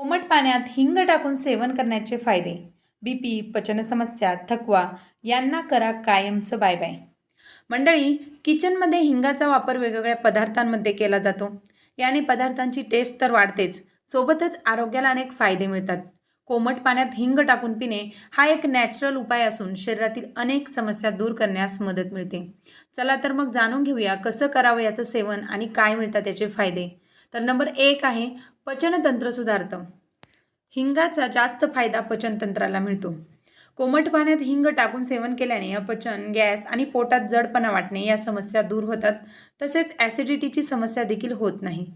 कोमट पाण्यात हिंग टाकून सेवन करण्याचे फायदे. बी पी पचनसमस्या थकवा यांना करा कायमचं बाय बाय मंडळी किचनमध्ये हिंगाचा वापर वेगवेगळ्या पदार्थांमध्ये केला जातो. याने पदार्थांची टेस्ट तर वाढतेच. सोबतच आरोग्याला अनेक फायदे मिळतात. कोमट पाण्यात हिंग टाकून पिणे हा एक नॅचरल उपाय असून शरीरातील अनेक समस्या दूर करण्यास मदत मिळते. चला तर मग जाणून घेऊया कसं करावं याचं सेवन आणि काय मिळतात त्याचे फायदे. तर नंबर एक आहे पचनतंत्र सुधारतं. हिंगाचा जास्त फायदा पचनतंत्राला मिळतो. कोमट पाण्यात हिंग टाकून सेवन केल्याने अपचन गॅस आणि पोटात जडपणा वाटणे या समस्या दूर होतात. तसेच ॲसिडिटीची समस्या देखील होत नाही.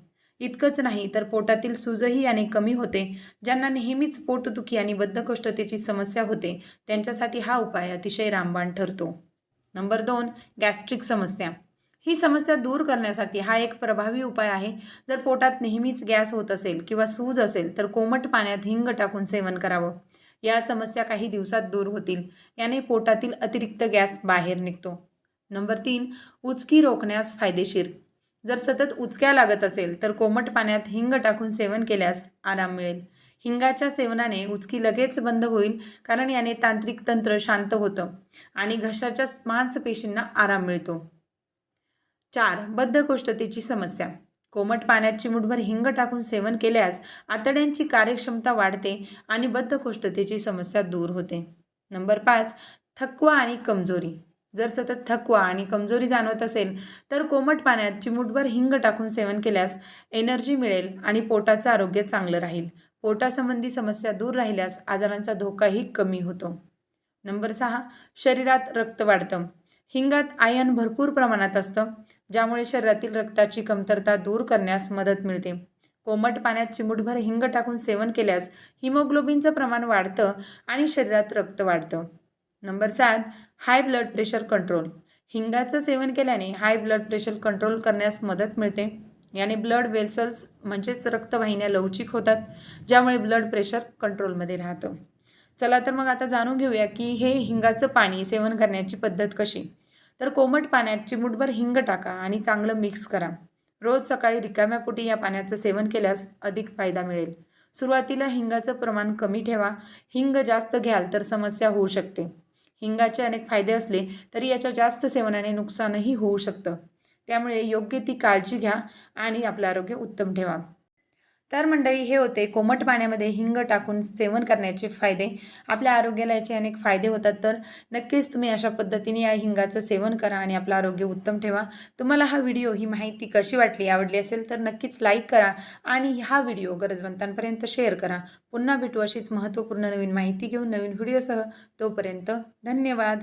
इतकंच नाही तर पोटातील सूजही याने कमी होते ज्यांना नेहमीच पोटदुखी आणि बद्धकोष्ठतेची समस्या होते त्यांच्यासाठी हा उपाय अतिशय रामबाण ठरतो. नंबर दोन गॅस्ट्रिक समस्या. ही समस्या दूर करण्यासाठी हा एक प्रभावी उपाय आहे. जर पोटात नेहमीच गॅस होत असेल किंवा सूज असेल तर कोमट पाण्यात हिंग टाकून सेवन करावं. या समस्या काही दिवसात दूर होतील. याने पोटातील अतिरिक्त गॅस बाहेर निघतो. नंबर तीन उचकी रोखण्यास फायदेशीर. जर सतत उचक्या लागत असेल तर कोमट पाण्यात हिंग टाकून सेवन केल्यास आराम मिळेल. हिंगाच्या सेवनाने उचकी लगेच बंद होईल कारण याने तांत्रिक तंत्र शांत होतं आणि घशाच्या मांसपेशींना आराम मिळतो. चार बद्धकोष्ठतेची समस्या. कोमट पाण्यात चिमूटभर हिंग टाकून सेवन केल्यास आतड्यांची कार्यक्षमता वाढते आणि बद्धकोष्ठतेची समस्या दूर होते. नंबर पाच थकवा आणि कमजोरी. जर सतत थकवा आणि कमजोरी जाणवत असेल तर कोमट पाण्यात चिमूटभर हिंग टाकून सेवन केल्यास एनर्जी मिळेल आणि पोटाचं आरोग्य चांगलं राहील. पोटासंबंधी समस्या दूर राहिल्यास आजारांचा धोकाही कमी होतो. नंबर सहा शरीरात रक्त वाढतं. हिंगात आयन भरपूर प्रमाणात असतं ज्यामुळे शरीरातील रक्ताची कमतरता दूर करण्यास मदत मिळते. कोमट पाण्यात चिमूटभर हिंग टाकून सेवन केल्यास हिमोग्लोबिनचं प्रमाण वाढतं आणि शरीरात रक्त वाढतं. नंबर सात हाय ब्लड प्रेशर कंट्रोल. हिंगाचं सेवन केल्याने हाय ब्लड प्रेशर कंट्रोल करण्यास मदत मिळते. याने ब्लड वेल्सल्स म्हणजेच रक्तवाहिन्या लवचिक होतात ज्यामुळे ब्लड प्रेशर कंट्रोलमध्ये राहतं. चला तर मग आता जाणून घेऊया की हे हिंगाचं पाणी सेवन करण्याची पद्धत कशी? तर कोमट पाण्यात चिमूटभर हिंग टाका आणि चांगलं मिक्स करा. रोज सकाळी रिकाम्या पोटी या पाण्याचं सेवन केल्यास अधिक फायदा मिळेल. सुरुवातीला हिंगाचं प्रमाण कमी ठेवा. हिंग जास्त घ्याल तर समस्या होऊ शकते. हिंगाचे अनेक फायदे असले तरी याच्या जास्त सेवनाने नुकसानही होऊ शकतं. त्यामुळे योग्य ती काळजी घ्या आणि आपलं आरोग्य उत्तम ठेवा. तर मंडळी हे होते कोमट पाण्यामध्ये हिंग टाकून सेवन करण्याचे फायदे. आपल्या आरोग्याला याचे अनेक फायदे होतात तर नक्कीच तुम्ही अशा पद्धतीने या हिंगाचं सेवन करा आणि आपलं आरोग्य उत्तम ठेवा. तुम्हाला हा व्हिडिओ ही माहिती कशी वाटली आवडली असेल तर नक्कीच लाईक करा आणि हा व्हिडिओ गरजवंतांपर्यंत शेअर करा. पुन्हा भेटू अशीच महत्त्वपूर्ण नवीन माहिती घेऊन नवीन व्हिडिओसह. तोपर्यंत धन्यवाद.